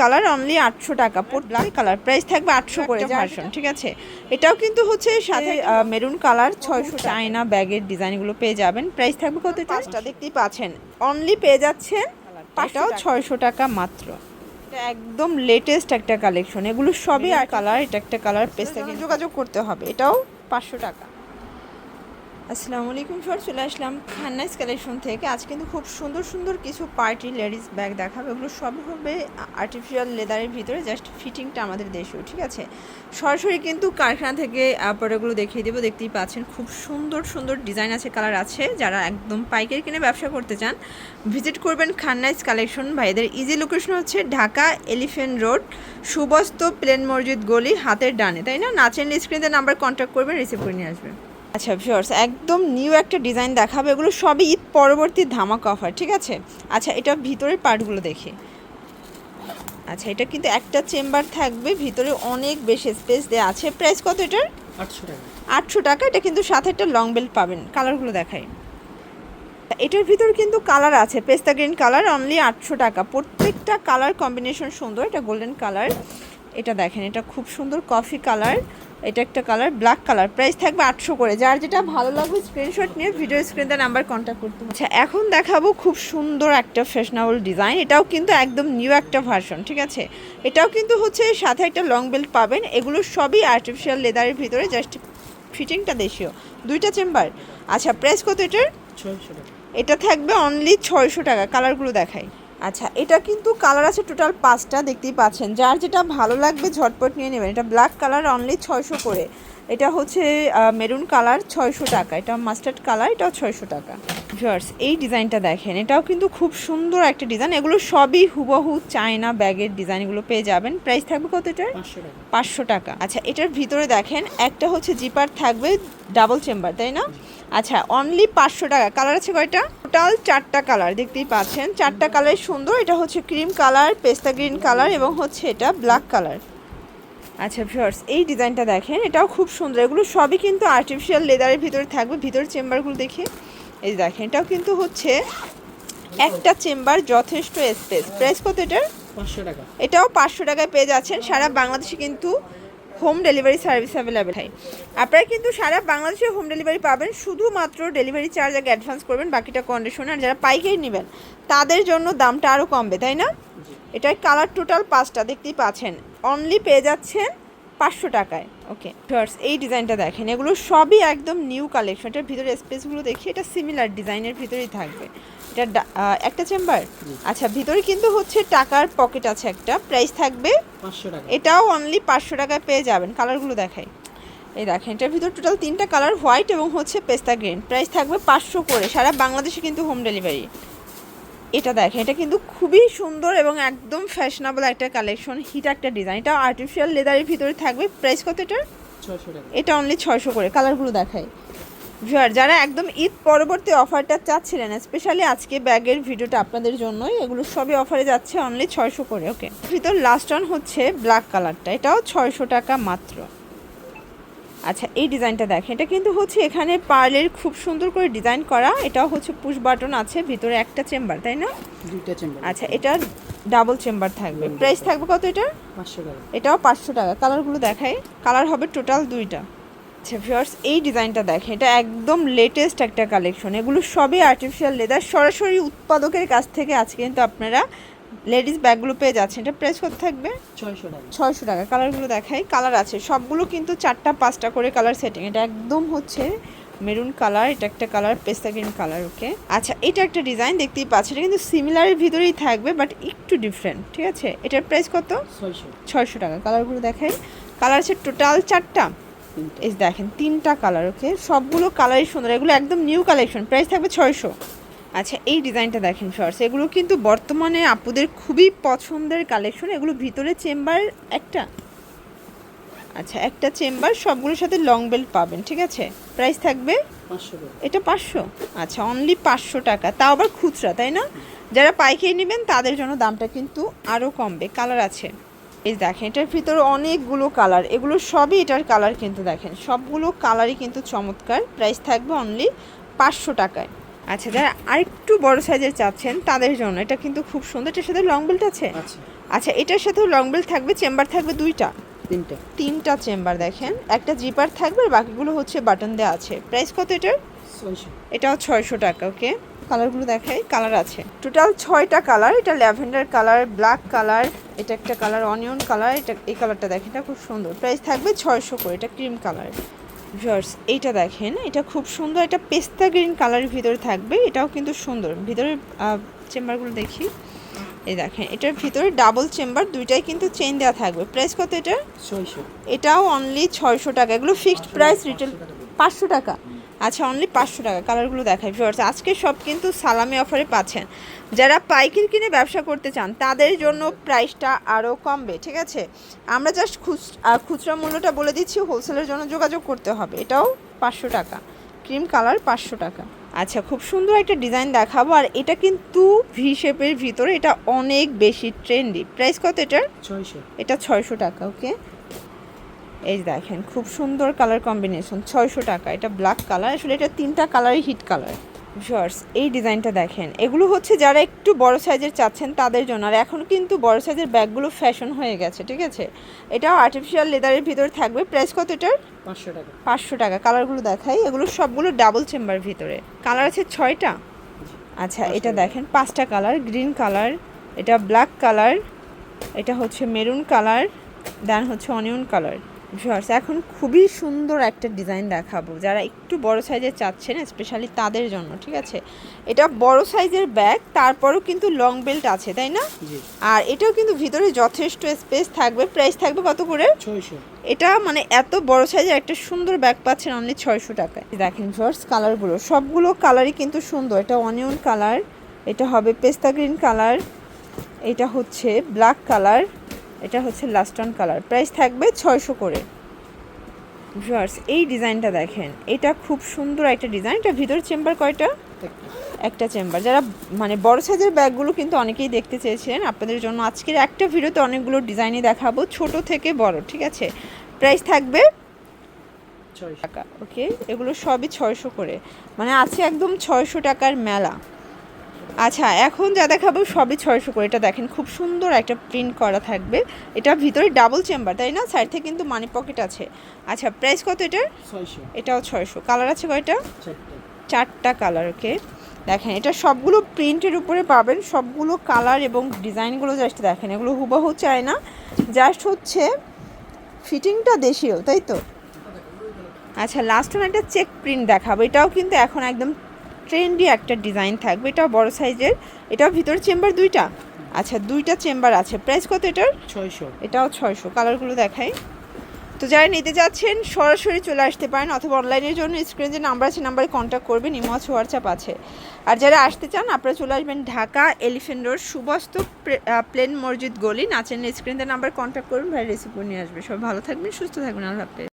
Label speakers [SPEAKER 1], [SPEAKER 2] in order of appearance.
[SPEAKER 1] Colour only আটশো টাকা। Black colour price থাকবে আটশো করে ভার্সন ঠিক আছে? এটাও কিন্তু হচ্ছে সাথে মেরুন কালার ছয়শো চায়না ব্যাগের ডিজাইনগুলো পেয়ে যাবেন। প্রাইস থাকবে কত পাঁচটা দেখতেই পাচ্ছেন। অনলি পেয়ে যাচ্ছেন এটাও ছয়শো টাকা মাত্র। একদম লেটেস্ট একটা কালেকশন এগুলো সবই আর কালার এটা একটা কালার থেকে যোগাযোগ করতে হবে। এটাও পাঁচশো টাকা। আসসালামু আলাইকুম স্যার চলে আসলাম খান্নাইস কালেকশন থেকে। আজ কিন্তু খুব সুন্দর সুন্দর কিছু পার্টি লেডিস ব্যাগ দেখাবো। এগুলো সবই হবে আর্টিফিশিয়াল লেদারের ভিতরে জাস্ট ফিটিংটা আমাদের দেশেও ঠিক আছে? সরাসরি কিন্তু কারখানা থেকে প্রোডাক্টগুলো দেখিয়ে দেবো। দেখতেই পাচ্ছেন, খুব সুন্দর সুন্দর ডিজাইন আছে কালার আছে। যারা একদম পাইকারি কিনে ব্যবসা করতে চান ভিজিট করবেন খান্নাইস কালেকশন। ভাইদের ইজি লোকেশন হচ্ছে ঢাকা এলিফেন্ট রোড, সুবস্ত প্লেন মসজিদ গলি, হাতের ডানে, তাই না? নাচেন স্ক্রিনে নাম্বার কন্ট্যাক্ট করবেন রিসিভ করে নিয়ে আসবেন। আচ্ছা ভিউয়ার্স একদম নিউ একটা ডিজাইন দেখাবে এগুলো সবই ঈদ পরবর্তী ধামাকা অফার ঠিক আছে? আচ্ছা এটা ভিতরের পার্টগুলো দেখি। আচ্ছা এটা কিন্তু একটা চেম্বার থাকবে ভিতরে অনেক বেশি স্পেস দেওয়া আছে। প্রাইস কত এটার?
[SPEAKER 2] আটশো টাকা।
[SPEAKER 1] আটশো টাকা এটা কিন্তু সাথে একটা লং বেল্ট পাবেন কালারগুলো দেখাই। এটার ভিতর কিন্তু কালার আছে পেস্তা গ্রিন কালার অনলি আটশো টাকা। প্রত্যেকটা কালার কম্বিনেশন সুন্দর এটা গোল্ডেন কালার এটা দেখেন এটা খুব সুন্দর কফি কালার এটা একটা কালার ব্ল্যাক কালার প্রাইস থাকবে আটশো করে। যার যেটা ভালো লাগবে স্ক্রিনশট নিয়ে ভিডিও স্ক্রিনে নাম্বার কন্ট্যাক্ট করতে হবে। আচ্ছা এখন দেখাবো খুব সুন্দর একটা ফ্যাশনেবল ডিজাইন এটাও কিন্তু একদম নিউ একটা ভার্সন ঠিক আছে? এটাও কিন্তু হচ্ছে সাথে একটা লং বেল্ট পাবেন। এগুলো সবই আর্টিফিশিয়াল লেদারের ভিতরে জাস্ট ফিটিংটা দেশীয়। দুইটা চেম্বার আচ্ছা প্রাইস কত এটার?
[SPEAKER 2] ছয়শো টাকা।
[SPEAKER 1] এটা থাকবে অনলি ছয়শো টাকা। কালারগুলো দেখাই। আচ্ছা এটা কিন্তু কালার আছে টোটাল পাঁচটা দেখতেই পাচ্ছেন। যার যেটা ভালো লাগবে ঝটপট নিয়ে নেবেন। এটা ব্ল্যাক কালার অনলি ছয়শো করে। এটা হচ্ছে মেরুন কালার ছয়শো টাকা। এটা মাস্টার্ড কালার এটাও ছয়শো টাকা। ভিউয়ার্স এই ডিজাইনটা দেখেন। এটাও কিন্তু খুব সুন্দর একটা ডিজাইন। এগুলো সবই হুবহু চায়না ব্যাগের ডিজাইনগুলো পেয়ে যাবেন। প্রাইস থাকবে কত এটার?
[SPEAKER 2] পাঁচশো টাকা।
[SPEAKER 1] আচ্ছা এটার ভিতরে দেখেন একটা হচ্ছে জিপার থাকবে ডাবল চেম্বার তাই না? আচ্ছা অনলি পাঁচশো টাকা। কালার আছে কয়টা? টোটাল চারটা কালার দেখতেই পাচ্ছেন। চারটা কালার সুন্দর। এটা হচ্ছে ক্রিম কালার পেস্তা গ্রিন কালার এবং হচ্ছে এটা ব্ল্যাক কালার। আচ্ছা ভিউয়ার্স এই ডিজাইনটা দেখেন এটাও খুব সুন্দর। এগুলো সবই কিন্তু আর্টিফিশিয়াল লেদারের ভিতরে থাকবে। ভিতর চেম্বারগুলো দেখে। এই দেখেন এটাও কিন্তু হচ্ছে একটা চেম্বার যথেষ্ট স্পেস প্রাইস কত এটার?
[SPEAKER 2] পাঁচশো টাকা।
[SPEAKER 1] এটাও পাঁচশো টাকায় পেয়ে যাচ্ছেন। সারা বাংলাদেশে কিন্তু হোম ডেলিভারি সার্ভিস অ্যাভেলেবেল হয় আপনারা কিন্তু সারা বাংলাদেশে হোম ডেলিভারি পাবেন শুধুমাত্র ডেলিভারি চার্জ আগে অ্যাডভান্স করবেন বাকিটা কন্ডিশন আর যারা পাইকারি নেবেন তাদের জন্য দামটা আরও কমবে তাই না? এটার কালার টোটাল পাঁচটা দেখতেই পাচ্ছেন। অনলি পেয়ে যাচ্ছেন পাঁচশো টাকায়। ওকে ফার্স এই ডিজাইনটা দেখেন এগুলো সবই একদম নিউ কালেকশন এটার ভিতরে স্পেসগুলো দেখি এটা সিমিলার ডিজাইনের ভিতরেই থাকবে। এটা একটা চেম্বার আচ্ছা ভিতরে কিন্তু হচ্ছে টাকার পকেট আছে একটা। প্রাইস থাকবে
[SPEAKER 2] পাঁচশো টাকা।
[SPEAKER 1] এটাও অনলি পাঁচশো টাকায় পেয়ে যাবেন কালারগুলো দেখাই। এই দেখেন এটার ভিতর টোটাল তিনটা কালার হোয়াইট এবং হচ্ছে পেস্তা গ্রিন প্রাইস থাকবে পাঁচশো করে সারা বাংলাদেশে কিন্তু হোম ডেলিভারি এটা দেখেন এটা কিন্তু খুবই সুন্দর এবং একদম ফ্যাশনেবল একটা কালেকশন হিট একটা ডিজাইন এটা আর্টিফিশিয়াল লেদারের ভিতরে থাকবে। প্রাইস কত এটার? এটা অনলি ছয়শো করে। কালারগুলো দেখায় ভিউয়ার যারা একদম ঈদ পরবর্তী অফারটা চাচ্ছিলেন স্পেশালি আজকে ব্যাগের ভিডিওটা আপনাদের জন্যই এগুলো সবই অফারে যাচ্ছে অনলি ছয়শো করে ওকে ভিতর লাস্ট অন হচ্ছে ব্ল্যাক কালারটা এটাও ছয়শো টাকা মাত্র। আচ্ছা এই ডিজাইনটা দেখেন। এটা কিন্তু হচ্ছে এখানে পার্লের খুব সুন্দর করে ডিজাইন করা। এটাও হচ্ছে পুশ বাটন আছে ভিতরে একটা চেম্বার তাই না?
[SPEAKER 2] দুইটা চেম্বার।
[SPEAKER 1] আচ্ছা এটা ডাবল চেম্বার থাকবে। প্রাইস থাকবে কত এটা?
[SPEAKER 2] পাঁচশো টাকা।
[SPEAKER 1] এটাও পাঁচশো টাকা। কালারগুলো দেখাই। কালার হবে টোটাল দুইটা। আচ্ছা ভিউয়ার্স এই ডিজাইনটা দেখেন। এটা একদম লেটেস্ট একটা কালেকশন এগুলো সবই আর্টিফিশিয়াল লেদার সরাসরি উৎপাদকের কাছ থেকে আজকে কিন্তু আপনারা লেডিস ব্যাগগুলো পেয়ে যাচ্ছেন এটা প্রাইস কত থাকবে?
[SPEAKER 2] ছয়শো টাকা।
[SPEAKER 1] ছয়শো টাকা। কালারগুলো দেখাই। কালার আছে। সবগুলো কিন্তু চারটা পাঁচটা করে কালার সেটিং এটা একদম হচ্ছে মেরুন কালার। এটা একটা কালার পেস্তা গ্রিন কালার ওকে? আচ্ছা এটা একটা ডিজাইন দেখতেই পাচ্ছি এটা কিন্তু সিমিলারের ভিতরেই থাকবে বাট একটু ডিফারেন্ট ঠিক আছে? এটার প্রাইস কত?
[SPEAKER 2] ছয়শো।
[SPEAKER 1] ছয়শো টাকা। কালারগুলো দেখাই। কালার আছে টোটাল চারটা। এই দেখেন তিনটা কালার ওকে? সবগুলো কালারই সুন্দর। এগুলো একদম নিউ কালেকশন প্রাইস থাকবে ছয়শো। আচ্ছা এই ডিজাইনটা দেখেন শর্টস এগুলো কিন্তু বর্তমানে আপুদের খুবই পছন্দের কালেকশন এগুলো ভিতরে চেম্বার একটা? আচ্ছা একটা চেম্বার সবগুলোর সাথে লং বেল্ট পাবেন ঠিক আছে? প্রাইস থাকবে?
[SPEAKER 2] পাঁচশো
[SPEAKER 1] এটা পাঁচশো? আচ্ছা অনলি পাঁচশো টাকা তাও আবার খুচরা তাই না? যারা পাইকারি নেবেন তাদের জন্য দামটা কিন্তু আরও কমবে কালার আছে। এই দেখেন এটার ভিতরে অনেকগুলো কালার এগুলো সবই এটার কালার কিন্তু দেখেন সবগুলো কালারই কিন্তু চমৎকার প্রাইস থাকবে অনলি পাঁচশো টাকায়। আচ্ছা যারা আরেকটু বড় সাইজের চাচ্ছেন তাদের জন্য। এটা কিন্তু খুব সুন্দর। এটার সাথে লং বেল্ট আছে?
[SPEAKER 2] আচ্ছা
[SPEAKER 1] এটার সাথেও লং বেল থাকবে চেম্বার থাকবে দুইটা?
[SPEAKER 2] তিনটা।
[SPEAKER 1] তিনটা চেম্বার দেখেন। একটা জিপার থাকবে আর বাকিগুলো হচ্ছে বাটন দেওয়া আছে। প্রাইস কত এটার?
[SPEAKER 2] ছয়শো।
[SPEAKER 1] এটাও ছয়শো টাকা ওকে? কালারগুলো দেখাই কালার আছে। টোটাল ছয়টা কালার এটা ল্যাভেন্ডার কালার ব্ল্যাক কালার এটা একটা কালার অনিয়ন কালার এটা এই কালারটা দেখেন এটা খুব সুন্দর। প্রাইস থাকবে ছয়শো করে এটা ক্রিম কালার। ভিউয়ার্স এইটা দেখেন এটা খুব সুন্দর এটা পেস্তা গ্রিন কালারের ভিতরে থাকবে এটাও কিন্তু সুন্দর। ভিতরে চেম্বারগুলো দেখি। এই দেখেন এটার ভিতরে ডাবল চেম্বার দুইটাই কিন্তু চেন দেওয়া থাকবে। প্রাইস কত এটা
[SPEAKER 2] ছয়শো।
[SPEAKER 1] এটাও অনলি ছয়শো টাকা। এগুলো ফিক্সড প্রাইস রিটেল পাঁচশো টাকা। আচ্ছা অনলি পাঁচশো টাকা কালারগুলো দেখাই ভিউয়ার্স আজকে সব কিন্তু সালামি অফারে পাচ্ছেন। যারা পাইকারি কিনে ব্যবসা করতে চান তাদের জন্য প্রাইসটা আরও কমবে ঠিক আছে? আমরা জাস্ট খুচ খুচরা মূল্যটা বলে দিচ্ছি হোলসেলের জন্য যোগাযোগ করতে হবে এটাও পাঁচশো টাকা ক্রিম কালার পাঁচশো টাকা। আচ্ছা খুব সুন্দর একটা ডিজাইন দেখাবো আর এটা কিন্তু ভি শেপের ভিতরে এটা অনেক বেশি ট্রেন্ডি প্রাইস কত এটার?
[SPEAKER 2] ছয়শো।
[SPEAKER 1] এটা ছয়শো টাকা ওকে এই দেখেন খুব সুন্দর কালার কম্বিনেশন ছয়শো টাকা। এটা ব্ল্যাক কালার আসলে এটা তিনটা কালারই হিট কালার ভিউয়ার্স এই ডিজাইনটা দেখেন এগুলো হচ্ছে যারা একটু বড় সাইজের চাচ্ছেন তাদের জন্য। আর এখন কিন্তু বড় সাইজের ব্যাগগুলো ফ্যাশন হয়ে গেছে ঠিক আছে? এটাও আর্টিফিশিয়াল লেদারের ভিতর থাকবে। প্রাইস কত এটার?
[SPEAKER 2] পাঁচশো টাকা।
[SPEAKER 1] পাঁচশো টাকা। কালারগুলো দেখাই এগুলো সবগুলো ডাবল চেম্বার ভিতরে। কালার আছে ছয়টা? আচ্ছা এটা দেখেন পাঁচটা কালার গ্রিন কালার এটা ব্ল্যাক কালার এটা হচ্ছে মেরুন কালার দেন হচ্ছে অনিয়ন কালার ভিউয়ার্স এখন খুবই সুন্দর একটা ডিজাইন দেখাবো। যারা একটু বড় সাইজের চাচ্ছেন স্পেশালি তাদের জন্য ঠিক আছে? এটা বড় সাইজের ব্যাগ তারপরেও কিন্তু লং বেল্ট আছে তাই না? আর এটাও কিন্তু ভিতরে যথেষ্ট স্পেস থাকবে। প্রাইস থাকবে কত করে?
[SPEAKER 2] ছয়শো।
[SPEAKER 1] এটা মানে এত বড় সাইজের একটা সুন্দর ব্যাগ পাচ্ছেন অনলি ছয়শো টাকায়। দেখেন ফার্স্ট কালারগুলো সবগুলো কালারই কিন্তু সুন্দর। এটা অনিয়ন কালার এটা হবে পেস্তা গ্রিন কালার এটা হচ্ছে ব্ল্যাক কালার এটা হচ্ছে লাস্টন কালার। প্রাইস থাকবে ছয়শো করে। ভিউয়ার্স এই ডিজাইনটা দেখেন। এটা খুব সুন্দর একটা ডিজাইন। এটা ভিতর চেম্বার কয়টা?
[SPEAKER 2] একটা
[SPEAKER 1] চেম্বার। যারা মানে বড় সাইজের ব্যাগগুলো কিন্তু অনেকেই দেখতে চেয়েছিলেন আপনাদের জন্য আজকের একটা ভিডিওতে অনেকগুলো ডিজাইনই দেখাবো ছোট থেকে বড় ঠিক আছে? প্রাইস থাকবে টাকা ওকে? এগুলো সবই ছয়শো করে। মানে আছে একদম ছয়শো টাকার মেলা। আচ্ছা এখন যা দেখাবো সবই ছয়শো করে। এটা দেখেন খুব সুন্দর একটা প্রিন্ট করা থাকবে। এটা ভিতরে ডাবল চেম্বার তাই না? সাইড থেকে কিন্তু মানি পকেট আছে। আচ্ছা প্রাইস কত এটার?
[SPEAKER 2] ছয়শো।
[SPEAKER 1] এটাও ছয়শো। কালার আছে কয়টা?
[SPEAKER 2] চারটা।
[SPEAKER 1] কালার ওকে দেখেন এটা সবগুলো প্রিন্টের উপরে পাবেন। সবগুলো কালার এবং ডিজাইনগুলো জাস্ট দেখেন এগুলো হুবহু চায় না। জাস্ট হচ্ছে ফিটিংটা দেশীয় তাই তো? আচ্ছা লাস্ট ওয়ান একটা চেক প্রিন্ট দেখাবো। এটাও কিন্তু এখন একদম ট্রেন্ডি একটা ডিজাইন থাকবে। এটা বড় সাইজের। এটাও ভিতরে চেম্বার দুইটা। আচ্ছা দুইটা চেম্বার আছে। প্রাইস কত এটার?
[SPEAKER 2] ছয়শো।
[SPEAKER 1] এটাও ছয়শো। কালারগুলো দেখাই। তো যারা নিতে যাচ্ছেন সরাসরি চলে আসতে পারেন অথবা অনলাইনের জন্য স্ক্রিনে যে নাম্বার আছে নাম্বারে কন্ট্যাক্ট করবেন। ইমো আছে হোয়াটসঅ্যাপ আছে। আর যারা আসতে চান আপনারা চলে আসবেন ঢাকা এলিফেন্ট রোড সুবস্ত প্লেন মসজিদ গলি। নাচেন স্ক্রিনের নাম্বার কন্ট্যাক্ট করুন। ভাই করে নিয়ে আসবে। সবাই ভালো থাকবেন সুস্থ থাকবেন। আল্লাহ হাফেজ।